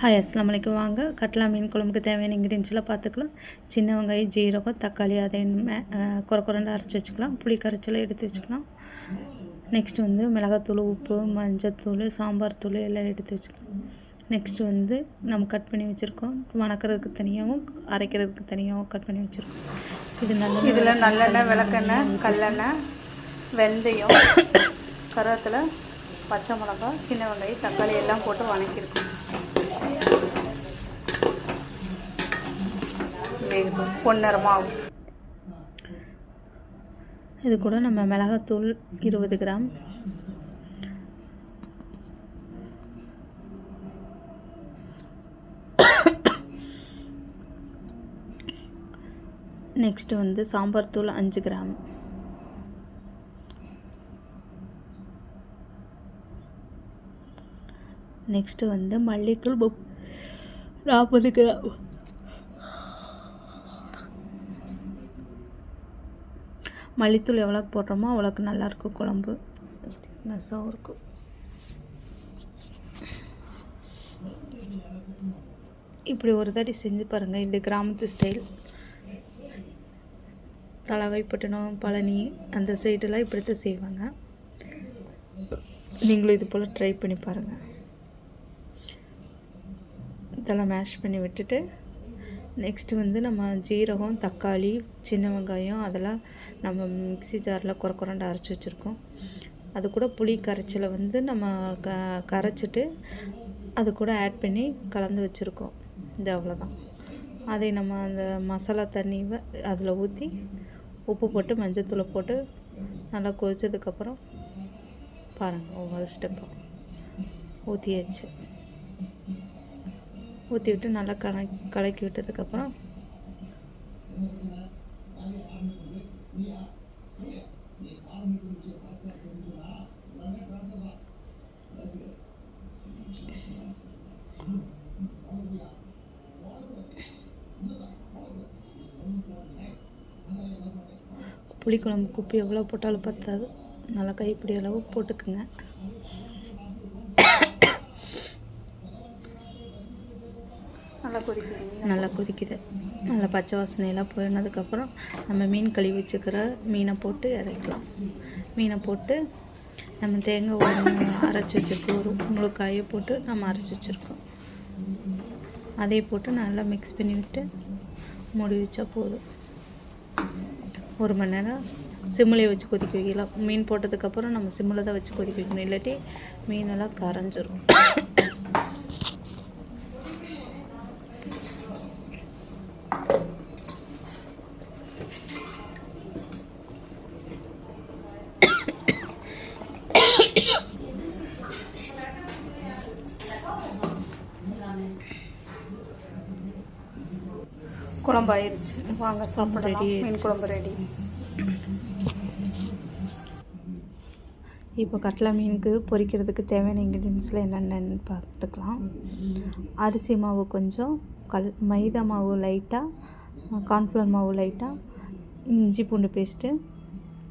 Hi அஸ்லாம் வலைக்கம் வாங்க கட்லா மீன் குழம்புக்கு தேவையான இன்க்ரீடியன்ஸ்லாம் பார்த்துக்கலாம். சின்ன வெங்காயம் ஜீரகம் தக்காளி அதை குறை குறைண்டு அரைச்சி வச்சுக்கலாம். புளி கரைச்சலாம் எடுத்து வச்சுக்கலாம். நெக்ஸ்ட் வந்து மிளகாத்தூள் உப்பு மஞ்சத்தூள் சாம்பார் தூள் எல்லாம் எடுத்து வச்சுக்கலாம். நெக்ஸ்ட் வந்து நம்ம கட் பண்ணி வச்சுருக்கோம். வணக்கிறதுக்கு தனியாகவும் அரைக்கிறதுக்கு தனியாகவும் கட் பண்ணி வச்சுருக்கோம். இது நல்ல இதில் நல்லெண்ணெய் விளக்கெண்ணெய் கல்லெண்ணெய் வெந்தயம் கருவேப்பிலை பச்சை மிளகா சின்ன வெங்காயம் தக்காளி எல்லாம் போட்டு வணக்கியிருக்கோம் வேகட்டும் இது கூட நம்ம மிளகாத்தூள் இருபது கிராம். நெக்ஸ்ட் வந்து சாம்பார் தூள் அஞ்சு கிராம். நெக்ஸ்ட்டு வந்து மல்லித்தூள் நாற்பது கிராம் மல்லித்தூள் எவ்வளோக்கு போடுறோமோ அவ்வளோக்கு நல்லாயிருக்கும் குழம்பு. திக்னஸாகவும் இருக்கும். இப்படி ஒரு தாட்டி செஞ்சு பாருங்கள் இந்த கிராமத்து ஸ்டைல். தலைவைப்பட்டினம் பழனி அந்த சைடெல்லாம் இப்படி தான் செய்வாங்க. நீங்களும் இது போல் ட்ரை பண்ணி பாருங்கள் இதெல்லாம் மேஷ் பண்ணி விட்டுட்டு நெக்ஸ்ட்டு வந்து நம்ம ஜீரகம் தக்காளி சின்ன வெங்காயம் அதெல்லாம் நம்ம மிக்ஸி ஜாரில் குறை குறண்டு அரைச்சி வச்சுருக்கோம். அது கூட புளி கரைச்சலை வந்து நம்ம க கரைச்சிட்டு அது கூட ஆட் பண்ணி கலந்து வச்சுருக்கோம். இது அவ்வளோதான் அதை நம்ம அந்த மசாலா தண்ணி அதில் ஊற்றி உப்பு போட்டு மஞ்சத்தூளை போட்டு நல்லா கொதித்ததுக்கப்புறம் பாருங்கள் ஒவ்வொரு ஸ்டெப்பும் ஊற்றியாச்சு ஊற்றி விட்டு நல்லா கல கலக்கி விட்டதுக்கப்புறம் புளிக்குழம்பு குப்பி எவ்வளோ போட்டாலும் பத்தாது. நல்லா கைப்பிடி அளவு போட்டுக்குங்க. நல்லா கொதிக்குது நல்லா கொதிக்குது. நல்லா பச்சை வாசனையெல்லாம் போயினதுக்கப்புறம் நம்ம மீன் கழுவி வச்சுக்கிற மீனை போட்டு இறக்கலாம் மீனை போட்டு நம்ம தேங்காய் ஒரு அரைச்சி வச்சுருக்கோம் ஒரு முழு காயை போட்டு நம்ம அரைச்சி வச்சுருக்கோம். அதை போட்டு நல்லா மிக்ஸ் பண்ணி விட்டு மூடி வச்சா போதும். ஒரு மணி நேரம் சிம்மிலே வச்சு கொதிக்க வைக்கலாம். மீன் போட்டதுக்கப்புறம் நம்ம சிம்மில் தான் வச்சு கொதிக்க வைக்கணும். இல்லாட்டி மீனெல்லாம் கரைஞ்சிரும். குழம்பு ஆயிடுச்சு வாங்க சாப்பிடலாம். மீன் குழம்பு ரெடி. இப்போ கட்லா மீனுக்கு பொரிக்கிறதுக்கு தேவையான இன்க்ரீடியன்ஸில் என்னென்னு பார்த்துக்கலாம். அரிசி மாவு கொஞ்சம் கல் மைதா மாவு லைட்டாக கார்ன்ஃப்ளவர் மாவு லைட்டாக இஞ்சி பூண்டு பேஸ்ட்டு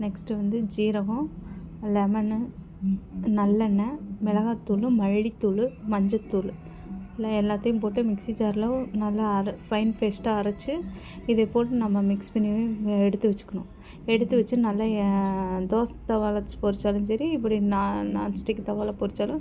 நெக்ஸ்ட்டு வந்து ஜீரகம் லெமனு நல்லெண்ணெய் மிளகாத்தூள் மல்லித்தூள் மஞ்சத்தூள். இல்லை எல்லாத்தையும் போட்டு மிக்ஸி ஜாரில் நல்லா அரை ஃபைன் பேஸ்ட்டாக அரைச்சி இதை போட்டு நம்ம மிக்ஸ் பண்ணி எடுத்து வச்சுக்கணும். எடுத்து வச்சு நல்லா தோசை தவாவில் பொரித்தாலும் சரி இப்படி நான் நான்ஸ்டிக் தவாவில் பொரித்தாலும்